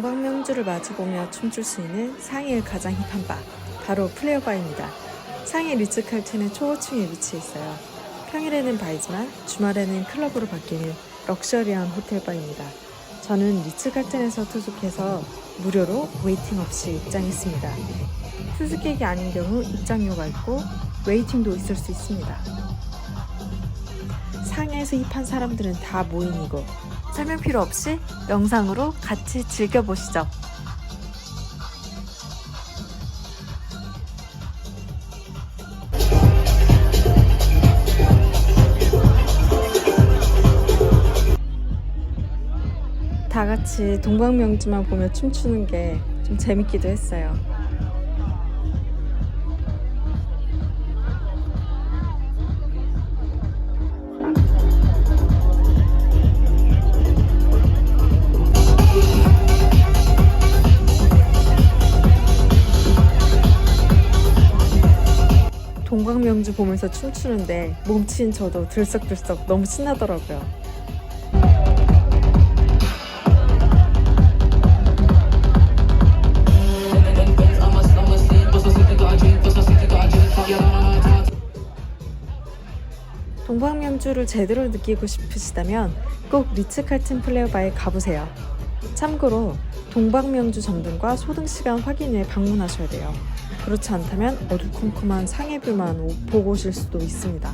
동방명주를 마주보며 춤출 수 있는 상해의 가장 힙한 바, 바로 플레어바입니다. 상해 리츠칼튼의 초호층에 위치해 있어요. 평일에는 바이지만 주말에는 클럽으로 바뀌는 럭셔리한 호텔바입니다. 저는 리츠칼튼에서 투숙해서 무료로 웨이팅 없이 입장했습니다. 투숙객이 아닌 경우 입장료가 있고 웨이팅도 있을 수 있습니다. 상해에서 힙한 사람들은 다 모인 이곳. 설명 필요 없이 영상으로 같이 즐겨보시죠. 다 같이 동방명주만 보며 춤추는 게 좀 재밌기도 했어요. 동방명주 보면서 춤추는데 몸치인 저도 들썩들썩 너무 신나더라고요. 동방명주를 제대로 느끼고 싶으시다면 꼭 리츠 칼튼 플레어바에 가보세요. 참고로 동방명주 점등과 소등 시간 확인 후에 방문하셔야 돼요. 그렇지 않다면 어두컴컴한 상해뷰만 오- 보고 오실 수도 있습니다.